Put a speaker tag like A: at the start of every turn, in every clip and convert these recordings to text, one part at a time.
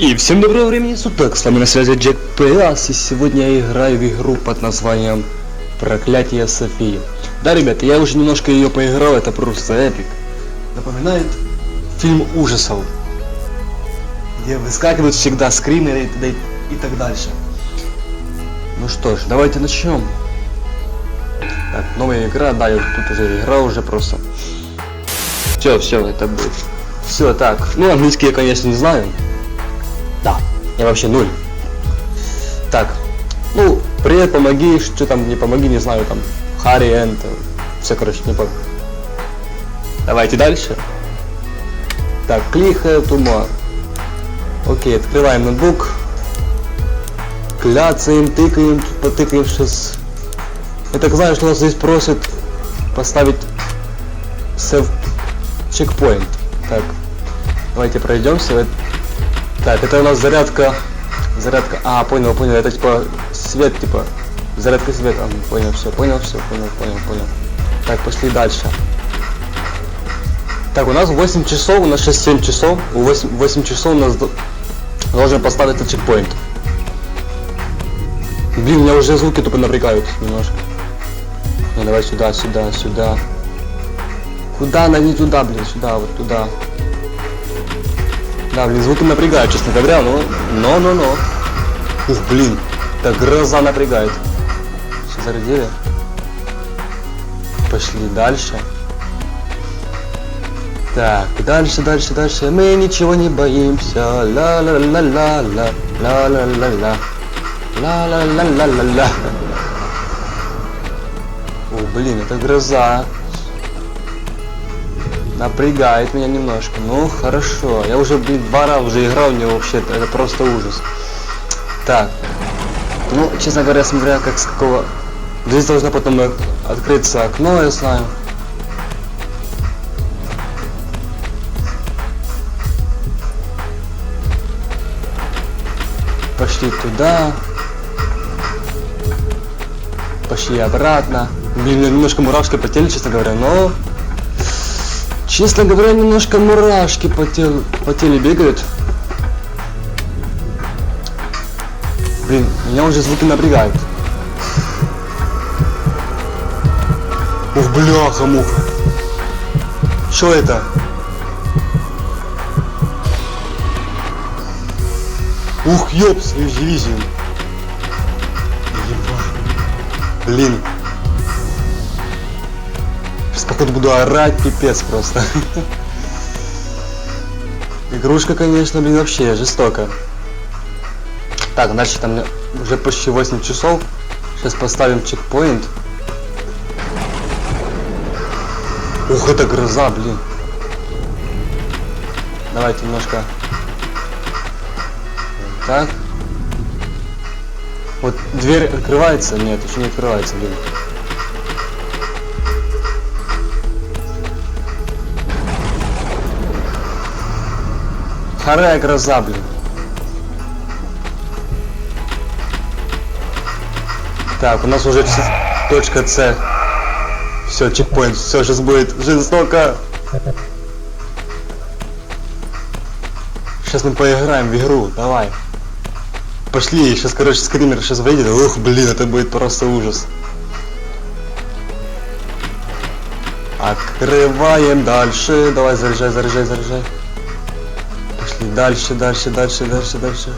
A: И всем доброго времени суток, с вами на связи Джек Пейас, и сегодня я играю в игру под названием Проклятие Софии. Да, ребята, я уже немножко ее поиграл, это просто эпик. Напоминает фильм ужасов, где выскакивают всегда скримеры и, т.д. и так дальше. Ну что ж, давайте начнем. Так, новая игра, да, я тут уже играл уже просто. Все, все, это будет. Все, так. Ну, английский я, конечно, не знаю. Да, я вообще нуль. Так, ну, привет, помоги, что там, не помоги, не знаю, там, Харри, Энт, все, короче, не помню. Давайте дальше. Так, кликаем тума. Окей, открываем ноутбук. Кляцаем, тыкаем, потыкаем сейчас. Я знаю, что нас здесь просят поставить save чекпоинт. Так, давайте пройдемся. Так, это у нас зарядка. Зарядка. А, понял, понял. Это типа свет, типа. Зарядка света. Понял, все, понял, все, понял, понял, понял. Так, пошли дальше. Так, у нас 8 часов, у нас сейчас 7 часов. У 8, 8 часов у нас до- должен поставить этот чекпоинт. Блин, меня уже звуки тупо напрягают немножко. Ну давай сюда, сюда, сюда. Куда она не туда, блин, сюда, вот туда. Да, блин, звуки напрягают, честно говоря, но... Но, но, но. Ух, блин, так гроза напрягает. Все зарядили. Пошли дальше. Так, дальше, дальше, дальше. Мы ничего не боимся. Ла-ла-ла-ла-ла. Ла-ла-ла-ла. Ла-ла-ла-ла-ла-ла. О, блин, это гроза. Напрягает меня немножко. Ну, хорошо. Я уже, блин, два раза уже играл в него вообще. Это просто ужас. Так. Ну, честно говоря, смотря как с какого... Здесь должно потом открыться окно, я знаю. Пошли туда. Пошли обратно. Блин, немножко мурашки по телу, честно говоря, но... Честно говоря, немножко мурашки по телу, по теле бегают. Блин, меня уже звуки напрягают. Ух, бляха, муха. Что это? Ух, ёпс, дивизию. Блин. Сейчас походу буду орать пипец просто. Игрушка, конечно, блин, вообще жестоко. Так, дальше там уже почти 8 часов. Сейчас поставим чекпоинт. Ух, это гроза, блин. Давайте немножко. Так. Вот дверь открывается? Нет, еще не открывается, блин. Харая гроза, блин. Так, у нас уже точка С. Все, чекпоинт. Все, сейчас будет жестоко. Сейчас мы поиграем в игру, давай. Пошли, сейчас, короче, скример сейчас выйдет. Ух, блин, это будет просто ужас. Открываем дальше. Давай, заряжай, заряжай, заряжай. Дальше, дальше, дальше, дальше, дальше.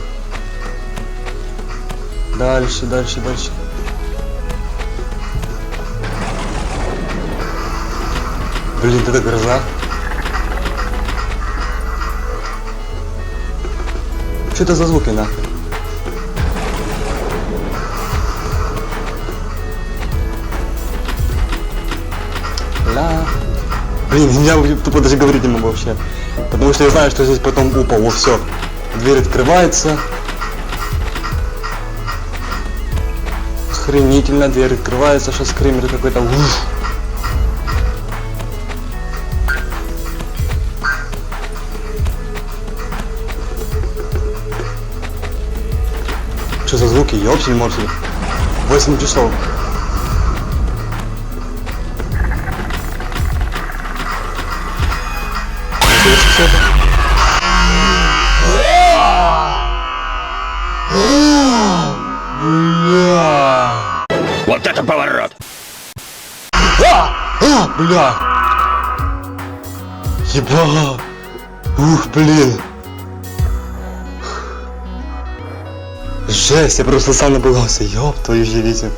A: Дальше, дальше, дальше. Блин, это гроза. Что это за звуки нахуй? Ла. Блин, я тупо даже говорить не могу вообще. Потому что я знаю, что здесь потом упал. Во, все. Дверь открывается. Охренительно, дверь открывается, сейчас скример какой-то. Уф. Что за звуки? Ёпсель морсель. 8 часов. Еба! Ух, блин! Жесть, я просто сам напугался, ёб твою Витя.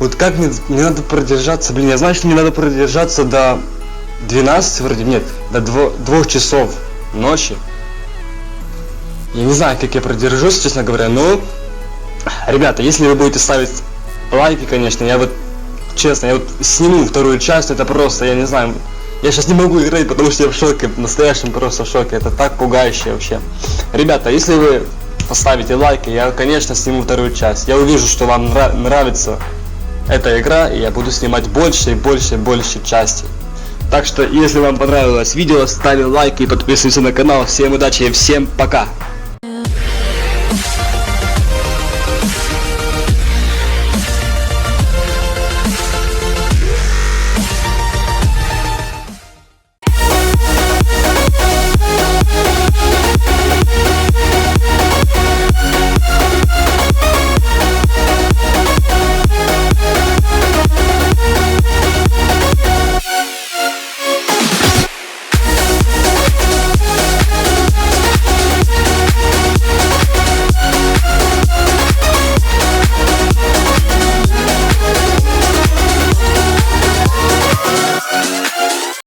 A: Вот как мне, мне надо продержаться, блин, я знаю, что мне надо продержаться до 12 вроде, нет, до 2, 2 часов ночи. Я не знаю, как я продержусь, честно говоря, но... Ребята, если вы будете ставить лайки, конечно, я вот, честно, я вот сниму вторую часть, это просто, я не знаю, я сейчас не могу играть, потому что я в шоке, в настоящем просто в шоке, это так пугающе вообще. Ребята, если вы поставите лайк, я, конечно, сниму вторую часть. Я увижу, что вам нрав нравится эта игра, и я буду снимать больше и больше и больше частей. Так что, если вам понравилось видео, ставим лайк и подписывайтесь на канал. Всем удачи и всем пока!